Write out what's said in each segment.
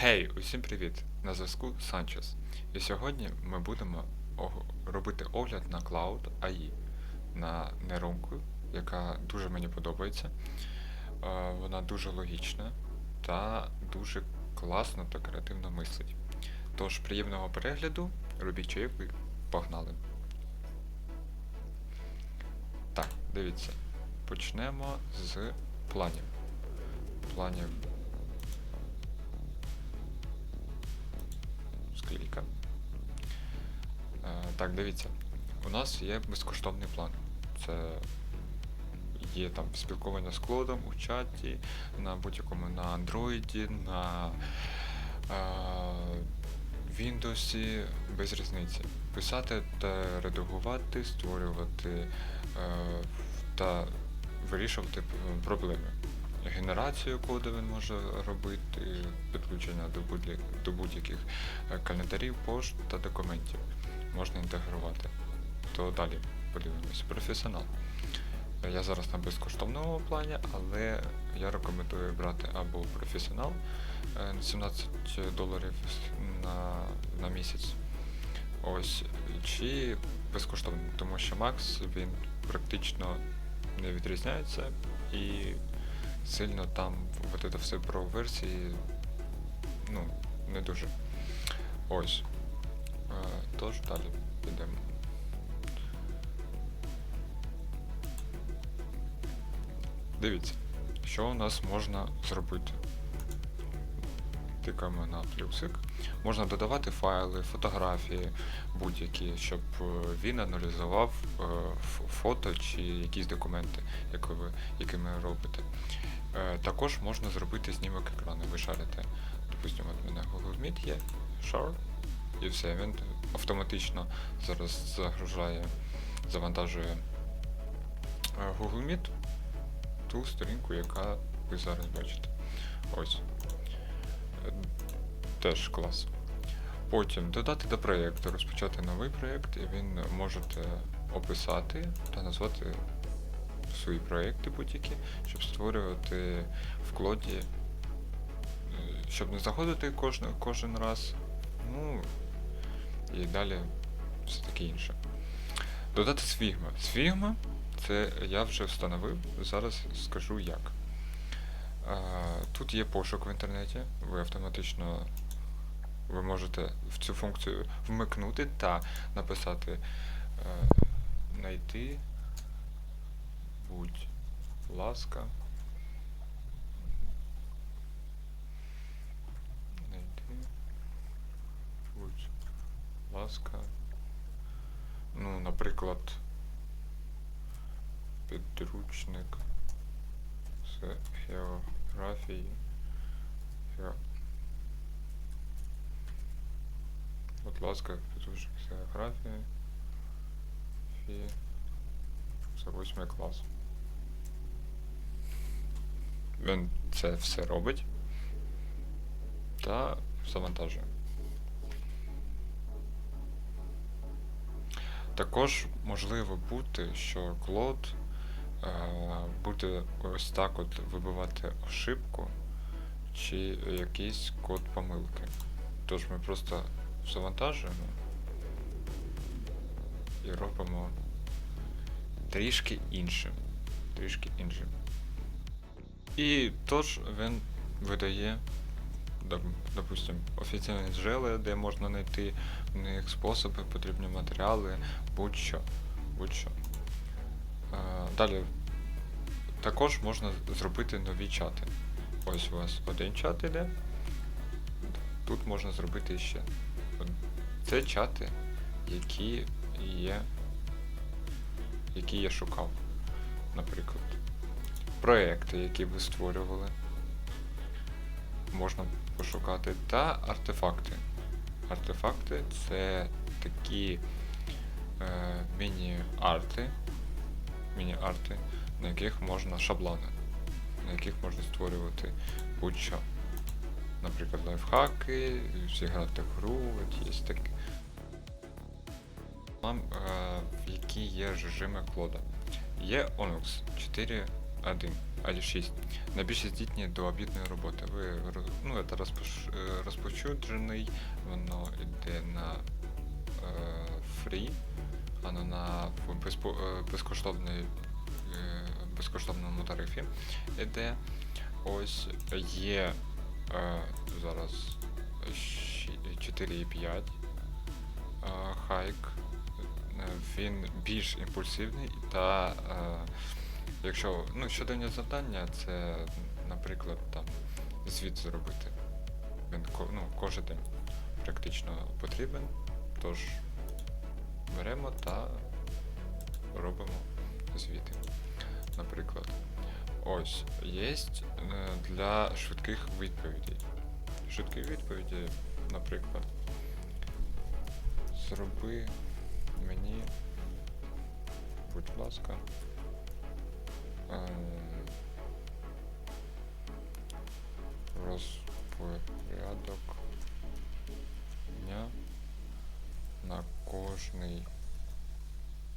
Хей, усім привіт! На зв'язку Санчес. І сьогодні ми будемо робити огляд на Cloud AI, на нейронку, яка дуже мені подобається. Е, Вона дуже логічна та дуже класно та креативно мислить. Тож приємного перегляду, робіть чайку, і погнали. Так, дивіться. Почнемо з планів. Планів так, дивіться. У нас є безкоштовний план. Це є там спілкування з клодом у чаті, на будь-якому на Android, на е, Windows, без різниці. Писати та редагувати, створювати е, та вирішувати проблеми. Генерацію коду він може робити, підключення до будь- до будь-яких е, календарів, пошт та документів. Можна інтегрувати. То далі подивимось. Професіонал. Е, Я зараз на безкоштовному плані, але я рекомендую брати або професіонал е, на 17 доларів на, на місяць. Ось, чи безкоштовний, тому що Макс він практично не відрізняється і сильно там от це все про версії, ну, не дуже. Ось. Е, Тож далі підемо. Дивіться, що у нас можна зробити. Тикаємо на плюсик. Можна додавати файли, фотографії будь-які, щоб е, він аналізував е, фото чи якісь документи, які ви, які ви робите. Е, Також можна зробити знімок екрану. Ви шарите. Допустимо, от мене Google Meet є, Share, і все, він автоматично зараз загружає, завантажує е, Google Meet ту сторінку, яка ви зараз бачите. Ось. Теж клас. Потім додати до проєкту, розпочати новий проєкт, і він можете описати та назвати свої проєкти будь-які, щоб створювати в клоді, е, щоб не заходити кожен, кожен раз. Ну і далі все таке інше. Додати Свігма. Свігма це я вже встановив, зараз скажу як. Е, Тут є пошук в інтернеті, ви автоматично ви можете в цю функцію вмикнути та написати е, знайти, будь ласка. Знайти, будь ласка. Ну, наприклад, підручник з географії. Гео... Будь ласка, підручник з географії. Фі... За восьмий клас. Він це все робить та завантажує. Також можливо бути, що Клод е, буде ось так от вибивати ошибку чи якийсь код помилки. Тож ми просто завантажуємо і робимо трішки іншим. Трішки іншим. І тож він видає, допустим, офіційні джерела, де можна знайти в них способи, потрібні матеріали, будь-що. будь-що. Е, Далі також можна зробити нові чати. Ось у вас один чат іде. Тут можна зробити ще. Це чати, які є, які я шукав, наприклад. Проекти, які ви створювали, можна пошукати, та артефакти. Артефакти це такі е, міні-арти, міні-арти, на яких можна шаблони, на яких можна створювати будь-що. Наприклад, лайфхаки, зіграти в гру, от такі. Нам, е, які є режими клода. Є Onyx 4.1. а 6. Найбільш здітні до обідної роботи. Ви ну, це е, воно йде на е, фрі, не на безпо- е, безкоштовний, е, безкоштовному тарифі йде. Ось є е, зараз 4,5 е, хайк. Він більш імпульсивний та е, якщо ну, щоденне завдання, це, наприклад, там звіт зробити. Він ну, кожен день практично потрібен. Тож беремо та робимо звіти. Наприклад, ось є для швидких відповідей. Швидкі відповіді, наприклад, зроби мені, будь ласка, розпорядок дня на кожний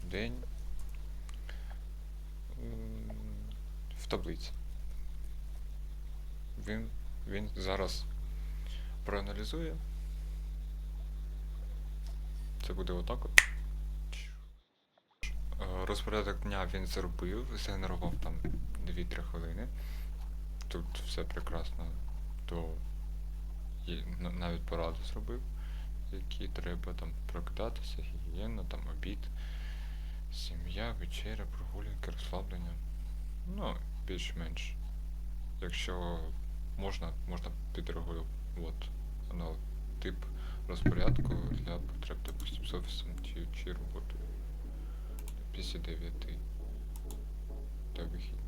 день в таблиці. Він, він зараз проаналізує. Це буде отак от. Е, Розпорядок дня він зробив, згенерував там 2-3 хвилини. Тут все прекрасно. На- навіть поради зробив, які треба там прокидатися, гігієна, там обід, сім'я, вечеря, прогулянки, розслаблення. Ну, більш-менш. Якщо можна, можна підрегулювати ну, тип розпорядку для потреб, допустим, з офісом чи, чи роботою. Після 9 та вихідні.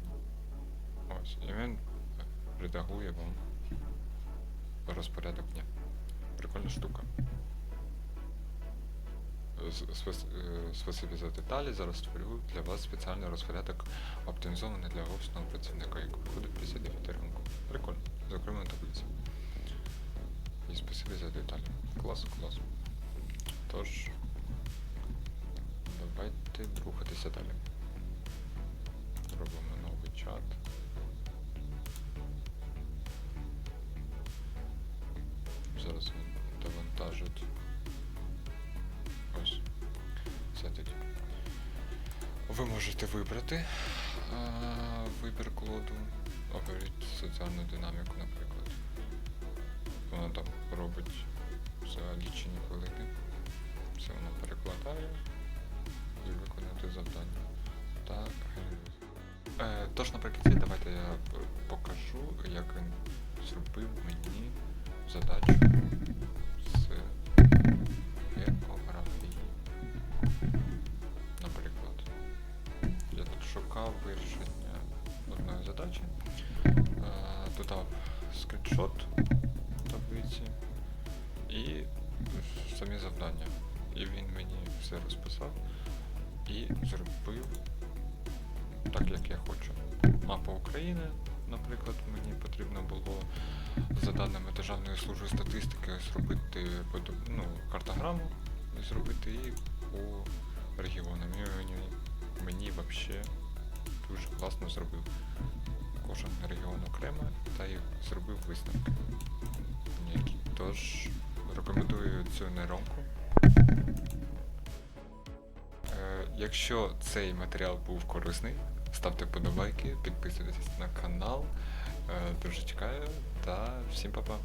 Ось. І він редагує вам розпорядок дня. Прикольна штука. Спасибі за деталі. Зараз створю для вас спеціальний розпорядок, оптимізований для офісного працівника, який виходить після 9 ранку. Прикольно. Зокрема на таблиці. І спасибі за деталі. Клас, клас. Тож, давайте рухатися далі. Робимо новий чат. Ви можете вибрати е, вибір колоду, оберіть соціальну динаміку, наприклад. Вона там робить за лічені хвилини. Все вона перекладає і виконати завдання. Так. Е, тож наприкінці давайте я покажу, як він зробив мені задачу з задачі, е, додав скріншот таблиці і самі завдання. І він мені все розписав і зробив так, як я хочу. Мапа України, наприклад, мені потрібно було за даними Державної служби статистики зробити ну, картограму зробити і по регіонам. І мені, мені взагалі дуже класно зробив. Кожен регіон окремо та й зробив висновки. Ніякі. Тож рекомендую цю нейронку. Е, Якщо цей матеріал був корисний, ставте подобайки, підписуйтесь на канал. Е, Дуже чекаю та всім па-па.